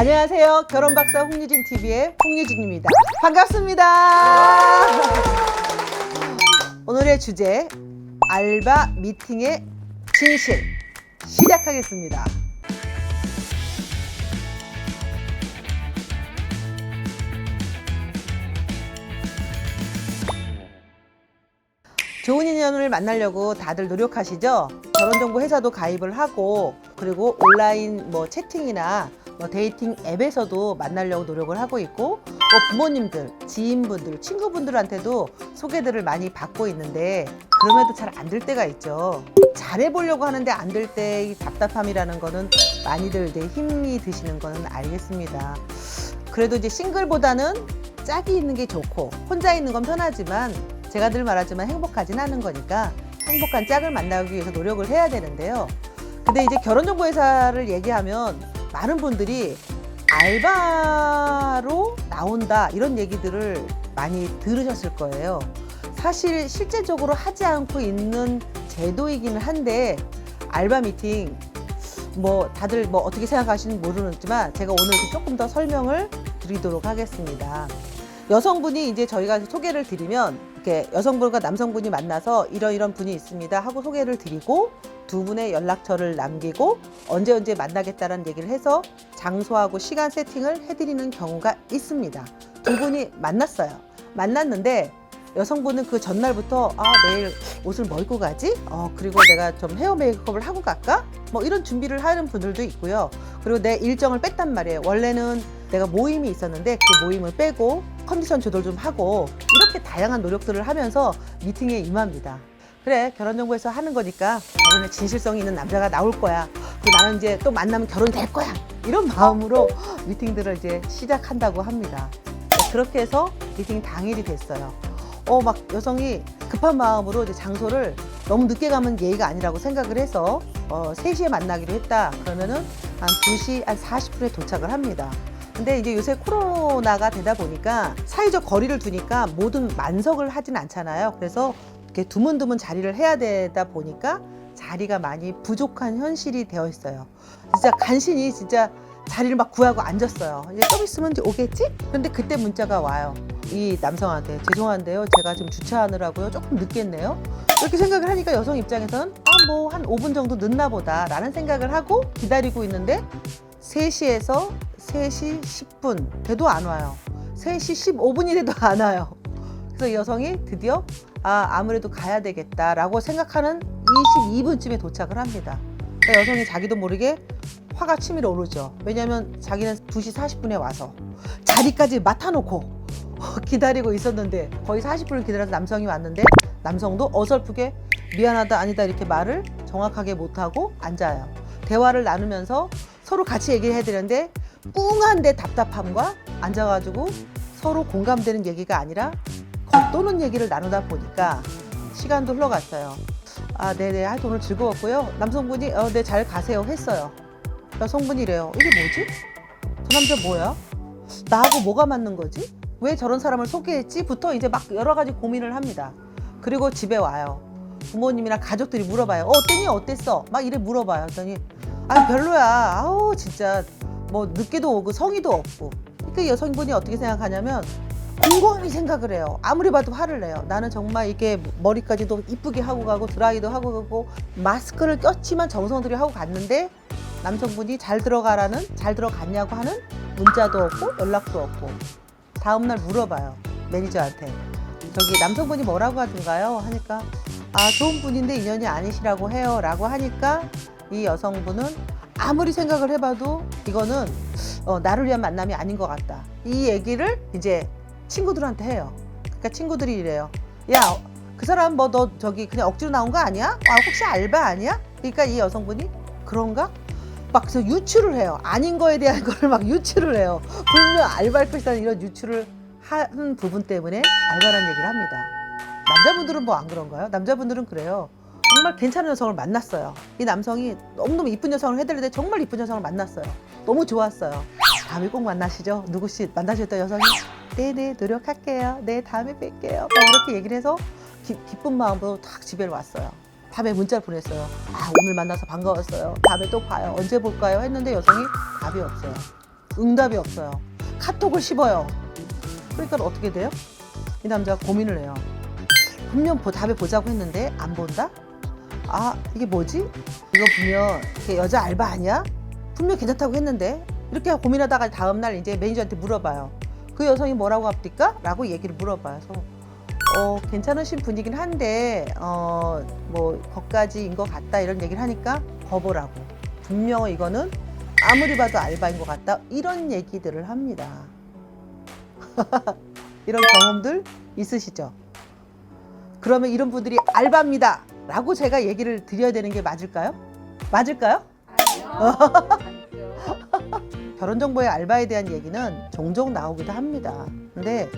안녕하세요. 결혼 박사 홍유진 TV의 홍유진입니다. 반갑습니다. 오늘의 주제 알바 미팅의 진실 시작하겠습니다. 좋은 인연을 만나려고 다들 노력하시죠? 결혼정보 회사도 가입을 하고 그리고 온라인 뭐 채팅이나 뭐 데이팅 앱에서도 만나려고 노력을 하고 있고 뭐 부모님들, 지인분들, 친구분들한테도 소개들을 많이 받고 있는데 그럼에도 잘 안 될 때가 있죠. 잘해보려고 하는데 안 될 때의 답답함이라는 거는 많이들 이제 힘이 드시는 거는 알겠습니다. 그래도 이제 싱글보다는 짝이 있는 게 좋고 혼자 있는 건 편하지만 제가 늘 말하지만 행복하진 않은 거니까 행복한 짝을 만나기 위해서 노력을 해야 되는데요. 근데 이제 결혼정보회사를 얘기하면 많은 분들이 알바로 나온다 이런 얘기들을 많이 들으셨을 거예요. 사실 실제적으로 하지 않고 있는 제도이기는 한데 알바 미팅 뭐 다들 뭐 어떻게 생각하시는지 모르겠지만 제가 오늘 조금 더 설명을 드리도록 하겠습니다. 여성분이 이제 저희가 소개를 드리면 이렇게 여성분과 남성분이 만나서 이런 이런 분이 있습니다 하고 소개를 드리고 두 분의 연락처를 남기고 언제 언제 만나겠다는 얘기를 해서 장소하고 시간 세팅을 해드리는 경우가 있습니다. 두 분이 만났어요. 만났는데 여성분은 그 전날부터 아 내일 옷을 뭐 입고 가지? 어 그리고 내가 좀 헤어 메이크업을 하고 갈까? 뭐 이런 준비를 하는 분들도 있고요. 그리고 내 일정을 뺐단 말이에요. 원래는 내가 모임이 있었는데 그 모임을 빼고 컨디션 조절 좀 하고 이렇게 다양한 노력들을 하면서 미팅에 임합니다. 그래 결혼정보에서 하는 거니까 결혼에 진실성이 있는 남자가 나올 거야. 그리고 나는 이제 또 만나면 결혼 될 거야. 이런 마음으로 미팅들을 이제 시작한다고 합니다. 네, 그렇게 해서 미팅 당일이 됐어요. 어, 막 여성이 급한 마음으로 이제 장소를 너무 늦게 가면 예의가 아니라고 생각을 해서 어, 3시에 만나기로 했다. 그러면은 한 2시 한 40분에 도착을 합니다. 근데 이제 요새 코로나가 되다 보니까 사회적 거리를 두니까 모든 만석을 하진 않잖아요. 그래서 이렇게 드문드문 자리를 해야 되다 보니까 자리가 많이 부족한 현실이 되어 있어요. 진짜 간신히 진짜 자리를 막 구하고 앉았어요. 이제 좀 있으면 오겠지? 근데 그때 문자가 와요. 이 남성한테 죄송한데요. 제가 지금 주차하느라고요. 조금 늦겠네요. 이렇게 생각을 하니까 여성 입장에서는 아뭐 한 5분 정도 늦나 보다라는 생각을 하고 기다리고 있는데 3시에서 3시 10분 돼도 안 와요. 3시 15분이 돼도 안 와요. 그래서 이 여성이 드디어 아 아무래도 가야 되겠다라고 생각하는 22분쯤에 도착을 합니다. 그러니까 여성이 자기도 모르게 화가 치밀어 오르죠. 왜냐하면 자기는 2시 40분에 와서 자리까지 맡아놓고 기다리고 있었는데 거의 40분을 기다려서 남성이 왔는데 남성도 어설프게 미안하다 아니다 이렇게 말을 정확하게 못하고 앉아요. 대화를 나누면서 서로 같이 얘기를 해야 되는데 꿍한데 답답함과 앉아가지고 서로 공감되는 얘기가 아니라 겉도는 얘기를 나누다 보니까 시간도 흘러갔어요. 아, 네네. 하여튼 오늘 즐거웠고요. 남성분이, 어, 네, 잘 가세요. 했어요. 여성분이래요. 이게 뭐지? 저 남자 뭐야? 나하고 뭐가 맞는 거지? 왜 저런 사람을 소개했지?부터 이제 막 여러 가지 고민을 합니다. 그리고 집에 와요. 부모님이나 가족들이 물어봐요. 어, 어땠니? 어땠어? 막 이래 물어봐요. 그랬더니, 아, 별로야. 아우, 진짜, 뭐, 늦게도 오고 성의도 없고. 그 여성분이 어떻게 생각하냐면, 곰곰이 생각을 해요. 아무리 봐도 화를 내요. 나는 정말 이게 머리까지도 이쁘게 하고 가고 드라이도 하고 가고 마스크를 꼈지만 정성 들여 하고 갔는데 남성분이 잘 들어가라는 잘 들어갔냐고 하는 문자도 없고 연락도 없고 다음날 물어봐요 매니저한테 저기 남성분이 뭐라고 하던가요 하니까 아 좋은 분인데 인연이 아니시라고 해요 라고 하니까 이 여성분은 아무리 생각을 해봐도 이거는 어, 나를 위한 만남이 아닌 것 같다 이 얘기를 이제 친구들한테 해요. 그러니까 친구들이 이래요. 야, 그 사람 뭐 너 저기 그냥 억지로 나온 거 아니야? 아, 혹시 알바 아니야? 그러니까 이 여성분이 그런가? 막 유추를 해요. 아닌 거에 대한 걸 막 유추를 해요. 분명 알바할 것이라는 이런 유추를 하는 부분 때문에 알바라는 얘기를 합니다. 남자분들은 뭐 안 그런가요? 남자분들은 그래요. 정말 괜찮은 여성을 만났어요. 이 남성이 너무너무 이쁜 여성을 해드리는데 정말 이쁜 여성을 만났어요. 너무 좋았어요. 다음에 꼭 만나시죠. 누구씨 만나셨던 여성이 네네 노력할게요. 네 다음에 뵐게요. 막 이렇게 얘기를 해서 기, 기쁜 마음으로 탁 집에 왔어요. 밤에 문자를 보냈어요. 아 오늘 만나서 반가웠어요. 다음에 또 봐요. 언제 볼까요? 했는데 여성이 답이 없어요. 응답이 없어요. 카톡을 씹어요. 그러니까 어떻게 돼요? 이 남자가 고민을 해요. 분명 보- 답을 보자고 했는데 안 본다? 아 이게 뭐지? 이거 분명 여자 알바 아니야? 분명 괜찮다고 했는데 이렇게 고민하다가 다음날 이제 매니저한테 물어봐요. 그 여성이 뭐라고 합니까? 라고 얘기를 물어봐요. 그래서 어, 괜찮으신 분이긴 한데 어, 뭐 거기까지인 것 같다 이런 얘기를 하니까 거보라고. 분명 이거는 아무리 봐도 알바인 것 같다 이런 얘기들을 합니다. 이런 경험들 있으시죠? 그러면 이런 분들이 알바입니다. 라고 제가 얘기를 드려야 되는 게 맞을까요? 맞을까요? 결혼정보의 알바에 대한 얘기는 종종 나오기도 합니다. 근데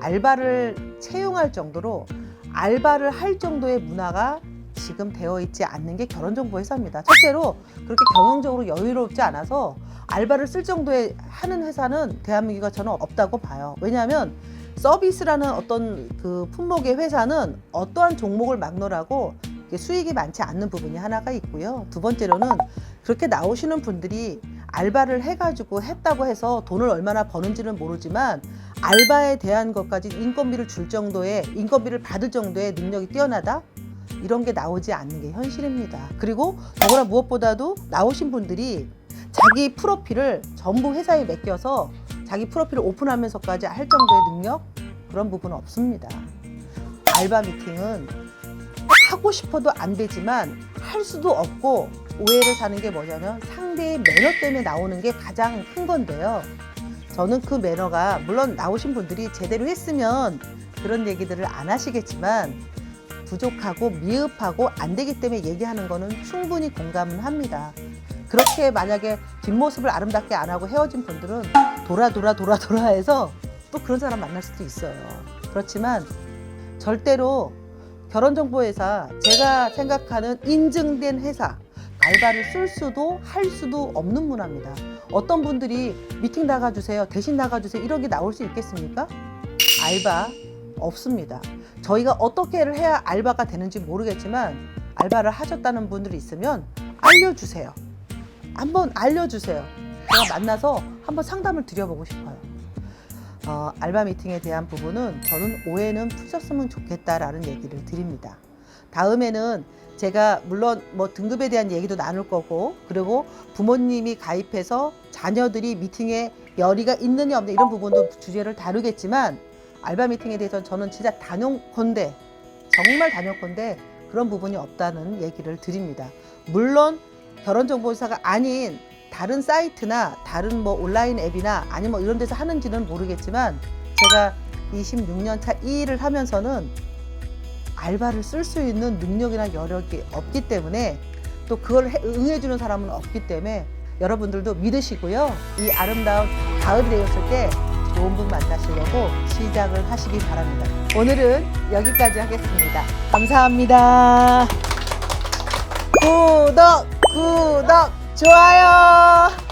알바를 채용할 정도로 알바를 할 정도의 문화가 지금 되어 있지 않는 게 결혼정보 회사입니다. 첫째로 그렇게 경영적으로 여유롭지 않아서 알바를 쓸 정도의 하는 회사는 대한민국에 저는 없다고 봐요. 왜냐하면 서비스라는 어떤 그 품목의 회사는 어떠한 종목을 막론하고 수익이 많지 않는 부분이 하나가 있고요. 두 번째로는 그렇게 나오시는 분들이 알바를 해가지고 했다고 해서 돈을 얼마나 버는지는 모르지만 알바에 대한 것까지 인건비를 줄 정도의 인건비를 받을 정도의 능력이 뛰어나다 이런 게 나오지 않는 게 현실입니다. 그리고 더구나 무엇보다도 나오신 분들이 자기 프로필을 전부 회사에 맡겨서 자기 프로필을 오픈하면서까지 할 정도의 능력 그런 부분은 없습니다. 알바 미팅은 하고 싶어도 안 되지만 할 수도 없고 오해를 사는 게 뭐냐면 상대의 매너 때문에 나오는 게 가장 큰 건데요. 저는 그 매너가 물론 나오신 분들이 제대로 했으면 그런 얘기들을 안 하시겠지만 부족하고 미흡하고 안 되기 때문에 얘기하는 거는 충분히 공감은 합니다. 그렇게 만약에 뒷모습을 아름답게 안 하고 헤어진 분들은 돌아 돌아 돌아 돌아 해서 또 그런 사람 만날 수도 있어요. 그렇지만 절대로 결혼정보회사 제가 생각하는 인증된 회사 알바를 쓸 수도 할 수도 없는 문화입니다. 어떤 분들이 미팅 나가주세요, 대신 나가주세요 이런 게 나올 수 있겠습니까? 알바 없습니다. 저희가 어떻게를 해야 알바가 되는지 모르겠지만 알바를 하셨다는 분들이 있으면 알려주세요. 한번 알려주세요. 제가 만나서 한번 상담을 드려보고 싶어요. 어, 알바 미팅에 대한 부분은 저는 오해는 푸셨으면 좋겠다라는 얘기를 드립니다. 다음에는 제가 물론 뭐 등급에 대한 얘기도 나눌 거고 그리고 부모님이 가입해서 자녀들이 미팅에 열의가 있느냐 없느냐 이런 부분도 주제를 다루겠지만 알바 미팅에 대해서는 저는 진짜 단용컨대 정말 단용컨대 그런 부분이 없다는 얘기를 드립니다. 물론 결혼정보회사가 아닌 다른 사이트나 다른 뭐 온라인 앱이나 아니면 뭐 이런 데서 하는지는 모르겠지만 제가 26년 차이 일을 하면서는 알바를 쓸 수 있는 능력이나 여력이 없기 때문에 또 그걸 해- 응해주는 사람은 없기 때문에 여러분들도 믿으시고요. 이 아름다운 가을이 되었을 때 좋은 분 만나시려고 시작을 하시기 바랍니다. 오늘은 여기까지 하겠습니다. 감사합니다. 구독, 구독, 좋아요.